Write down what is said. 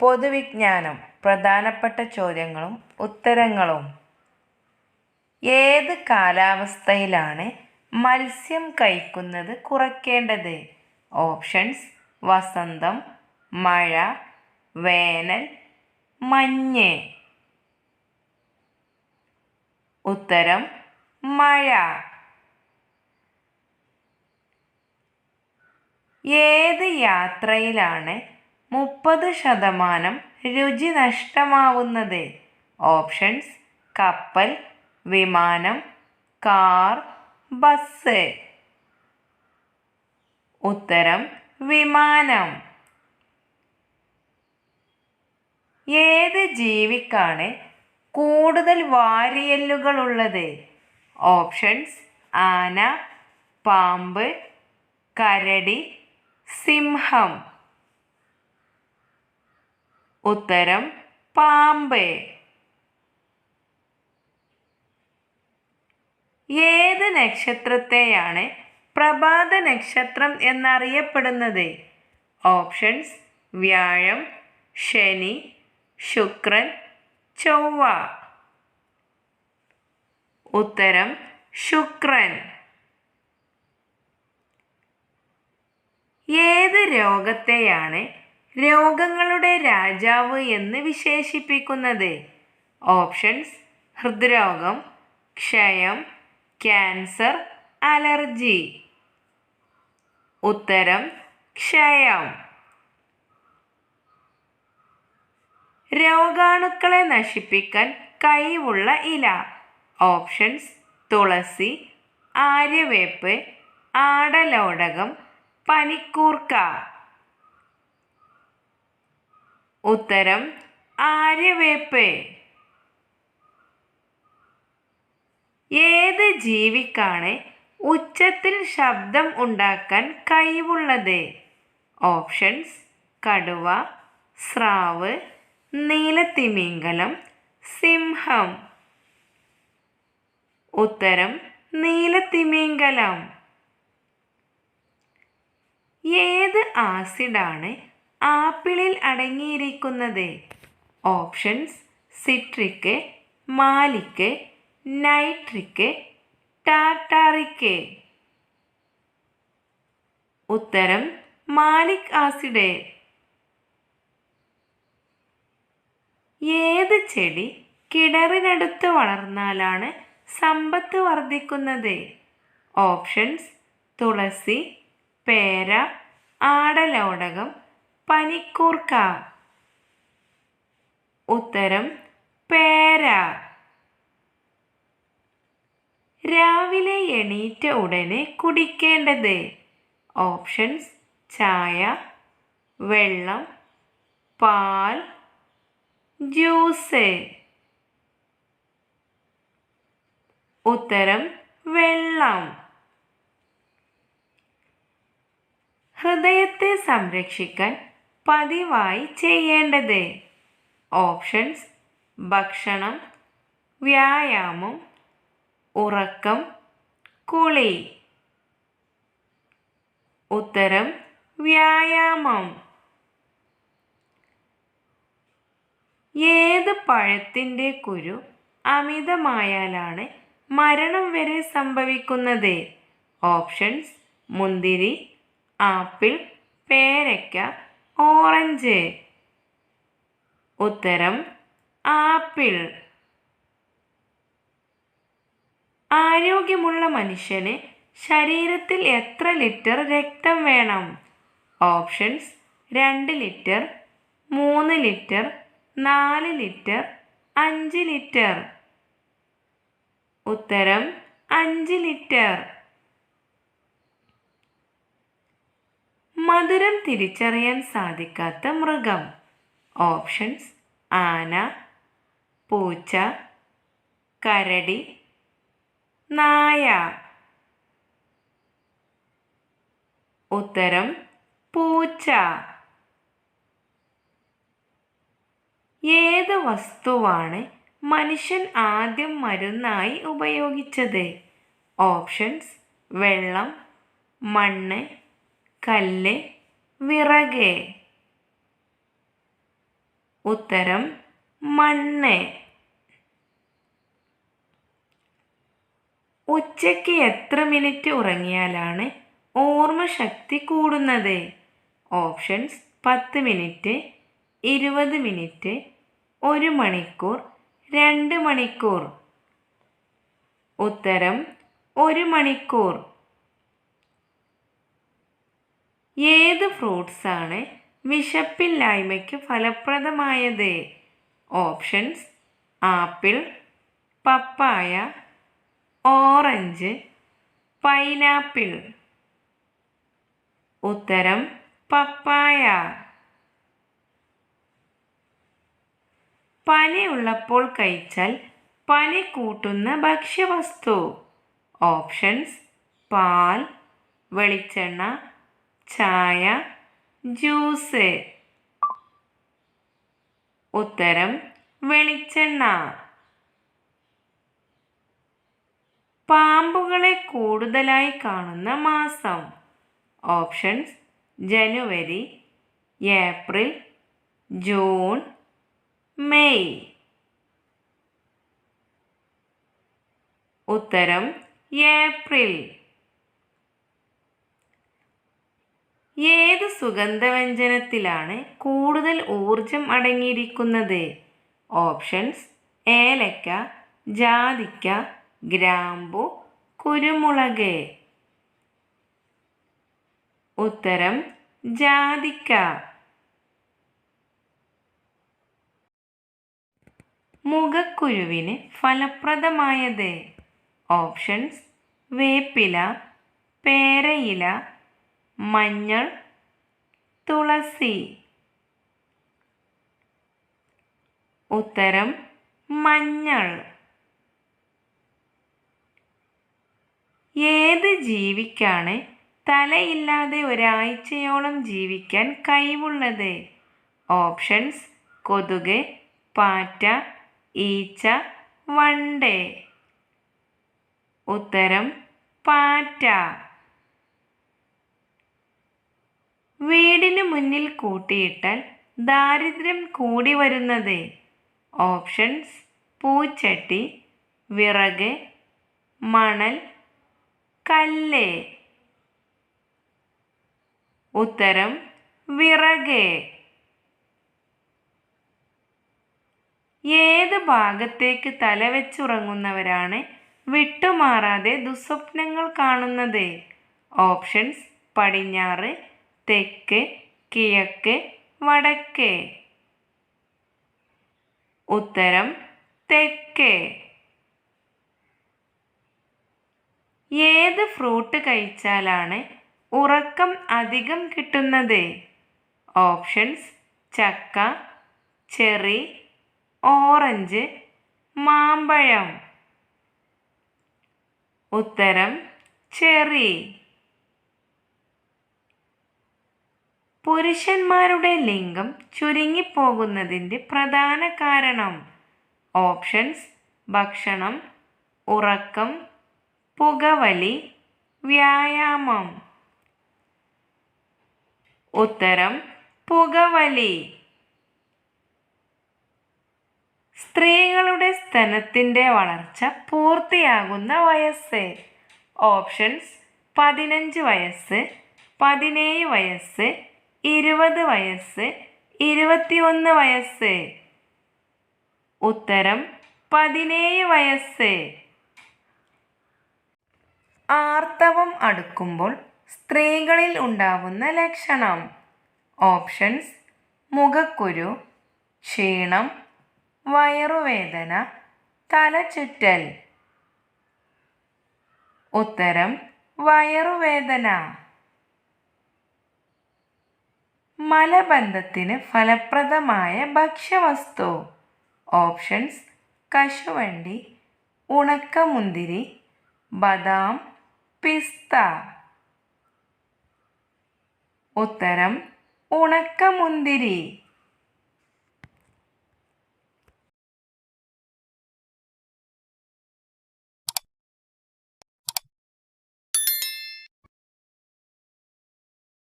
പൊതുവിജ്ഞാനം പ്രധാനപ്പെട്ട ചോദ്യങ്ങളും ഉത്തരങ്ങളും. ഏത് കാലാവസ്ഥയിലാണ് മത്സ്യം കഴിക്കുന്നത് കുറയ്ക്കേണ്ടത്? ഓപ്ഷൻസ് വസന്തം മഴ വേനൽ മഞ്ഞ്. ഉത്തരം മഴ. ഏത് യാത്രയിലാണ് മുപ്പത് ശതമാനം രുചി നഷ്ടമാവുന്നത്. ഓപ്ഷൻസ് കപ്പൽ വിമാനം കാർ ബസ്. ഉത്തരം വിമാനം. ഏത് ജീവിക്കാണ് കൂടുതൽ വാരിയെല്ലുകളുള്ളത്? ഓപ്ഷൻസ് ആന പാമ്പ് കരടി സിംഹം. ഉത്തരം പാമ്പ്. ഏത് നക്ഷത്രത്തെയാണ് പ്രഭാത നക്ഷത്രം എന്നറിയപ്പെടുന്നത്? ഓപ്ഷൻസ് വ്യാഴം ശനി ശുക്രൻ ചൊവ്വ. ഉത്തരം ശുക്രൻ. ഏത് രോഗത്തെയാണ് രോഗങ്ങളുടെ രാജാവ് എന്ന് വിശേഷിപ്പിക്കുന്നത്. ഓപ്ഷൻസ് ഹൃദ്രോഗം ക്ഷയം ക്യാൻസർ അലർജി. ഉത്തരം ക്ഷയം. രോഗാണുക്കളെ നശിപ്പിക്കാൻ കഴിവുള്ള ഇല. ഓപ്ഷൻസ് തുളസി ആര്യവേപ്പ് ആടലോടകം പനിക്കൂർക്ക. ഉത്തരം ആര്യവേപ്പ്. ഏത് ജീവിക്കാണ് ഉച്ചത്തിൽ ശബ്ദം ഉണ്ടാക്കാൻ കഴിവുള്ളത്? ഓപ്ഷൻസ് കടുവ സ്രാവ് നീലത്തിമിംഗലം സിംഹം. ഉത്തരം നീലത്തിമിംഗലം. ഏത് ആസിഡാണ് ആപ്പിളിൽ അടങ്ങിയിരിക്കുന്നത്. ഓപ്ഷൻസ് സിട്രിക്ക് മാലിക്ക് നൈട്രിക്ക് ടാറ്റാറിക്ക് ഉത്തരം മാലിക് ആസിഡ്. ഏത് ചെടി കിണറിനടുത്ത് വളർന്നാലാണ് സമ്പത്ത് വർദ്ധിക്കുന്നത്? ഓപ്ഷൻസ് തുളസി പേര ആടലോടകം പനിക്കൂർക്ക. ഉത്തരം പേര. രാവിലെ എണീറ്റ ഉടനെ കുടിക്കേണ്ടത്. ഓപ്ഷൻസ് ചായ വെള്ളം പാൽ ജ്യൂസ്. ഉത്തരം വെള്ളം. ഹൃദയത്തെ സംരക്ഷിക്കാൻ പതിവായി ചെയ്യേണ്ടത്. ഓപ്ഷൻസ് ഭക്ഷണം വ്യായാമം ഉറക്കം കുളി. ഉത്തരം വ്യായാമം. ഏത് പഴത്തിന്റെ കുരു അമിതമായാലാണ് മരണം വരെ സംഭവിക്കുന്നത്? ഓപ്ഷൻസ് മുന്തിരി ആപ്പിൾ പേരയ്ക്ക ഓറഞ്ച്. ഉത്തരം ആപ്പിൾ. ആരോഗ്യമുള്ള മനുഷ്യന് ശരീരത്തിൽ എത്ര ലിറ്റർ രക്തം വേണം? ഓപ്ഷൻസ് രണ്ട് ലിറ്റർ മൂന്ന് ലിറ്റർ നാല് ലിറ്റർ അഞ്ച് ലിറ്റർ. ഉത്തരം അഞ്ച് ലിറ്റർ. മധുരം തിരിച്ചറിയാൻ സാധിക്കാത്ത മൃഗം. ഓപ്ഷൻസ് ആന പൂച്ച കരടി നായ. ഉത്തരം പൂച്ച. ഏത് വസ്തുവാണ് മനുഷ്യൻ ആദ്യം മരുന്നായി ഉപയോഗിച്ചത്? ഓപ്ഷൻസ് വെള്ളം മണ്ണ് കല്ല് വിറക്. ഉത്തരം മണ്ണ്. ഉച്ചയ്ക്ക് എത്ര മിനിറ്റ് ഉറങ്ങിയാലാണ് ഓർമ്മശക്തി കൂടുന്നത്? ഓപ്ഷൻസ് പത്ത് മിനിറ്റ് ഇരുപത് മിനിറ്റ് ഒരു മണിക്കൂർ രണ്ട് മണിക്കൂർ. ഉത്തരം ഒരു മണിക്കൂർ. ഏത് ഫ്രൂട്ട്സാണ് വിശപ്പില്ലായ്മയ്ക്ക് ഫലപ്രദമായത്? Options apple papaya orange pineapple. ഉത്തരം പപ്പായ. പനി ഉള്ളപ്പോൾ കഴിച്ചാൽ പനി കൂട്ടുന്ന ഭക്ഷ്യവസ്തു. ഓപ്ഷൻസ് പാൽ വെളിച്ചെണ്ണ ചായ ജ്യൂസ്. ഉത്തരം വെളിച്ചെണ്ണ. പാമ്പുകളെ കൂടുതലായി കാണുന്ന മാസം. Options January April June May. ഉത്തരം ഏപ്രിൽ. ഏത് സുഗന്ധവ്യഞ്ജനത്തിലാണ് കൂടുതൽ ഊർജം അടങ്ങിയിരിക്കുന്നത്? ഓപ്ഷൻസ് ഏലക്ക ജാതിക്ക ഗ്രാമ്പു കുരുമുളക്. ഉത്തരം ജാതിക്ക. മുഖക്കുരുവിന് ഫലപ്രദമായത്? ഓപ്ഷൻസ് വേപ്പില പേരയില മഞ്ഞൾ തുളസി. ഉത്തരം മഞ്ഞൾ. ഏത് ജീവിക്കാണ് തലയില്ലാതെ ഒരാഴ്ചയോളം ജീവിക്കാൻ കഴിവുള്ളത്? ഓപ്ഷൻസ് കൊതുക് പാറ്റ ഈച്ച വണ്ടേ. ഉത്തരം പാറ്റ. വീടിന് മുന്നിൽ കൂട്ടിയിട്ടാൽ ദാരിദ്ര്യം കൂടി വരുന്നത്. ഓപ്ഷൻസ് പൂച്ചട്ടി വിറക് മണൽ കല്ല്. ഉത്തരം വിറക്. ഏത് ഭാഗത്തേക്ക് തലവെച്ചുറങ്ങുന്നവരാണ് വിട്ടുമാറാതെ ദുസ്വപ്നങ്ങൾ കാണുന്നത്? ഓപ്ഷൻസ് പടിഞ്ഞാറ് തെക്ക് കിഴക്ക് വടക്ക്. ഉത്തരം തെക്ക്. ഏത് ഫ്രൂട്ട് കഴിച്ചാലാണ് ഉറക്കം അധികം കിട്ടുന്നത്? ഓപ്ഷൻസ് ചക്ക ചെറി ഓറഞ്ച് മാമ്പഴം. ഉത്തരം ചെറി. പുരുഷന്മാരുടെ ലിംഗം ചുരുങ്ങിപ്പോകുന്നതിന്റെ പ്രധാന കാരണം. ഓപ്ഷൻസ് ഭക്ഷണം ഉറക്കം പുകവലി വ്യായാമം. ഉത്തരം പുകവലി. സ്ത്രീകളുടെ സ്തനത്തിന്റെ വളർച്ച പൂർത്തിയാകുന്ന വയസ്സ്. ഓപ്ഷൻസ് പതിനഞ്ച് വയസ്സ് പതിനേഴ് വയസ്സ് ഇരുപത് വയസ്സ് ഇരുപത്തിയൊന്ന് വയസ്സ്. ഉത്തരം പതിനേഴ് വയസ്സ്. ആർത്തവം അടുക്കുമ്പോൾ സ്ത്രീകളിൽ ഉണ്ടാവുന്ന ലക്ഷണം. ഓപ്ഷൻസ് മുഖക്കുരു ക്ഷീണം വയറുവേദന തലചുറ്റൽ. ഉത്തരം വയറുവേദന. മലബന്ധത്തിന് ഫലപ്രദമായ ഭക്ഷ്യവസ്തു. ഓപ്ഷൻസ് കശുവണ്ടി ഉണക്കമുന്തിരി ബദാം പിസ്ത. ഉത്തരം ഉണക്കമുന്തിരി.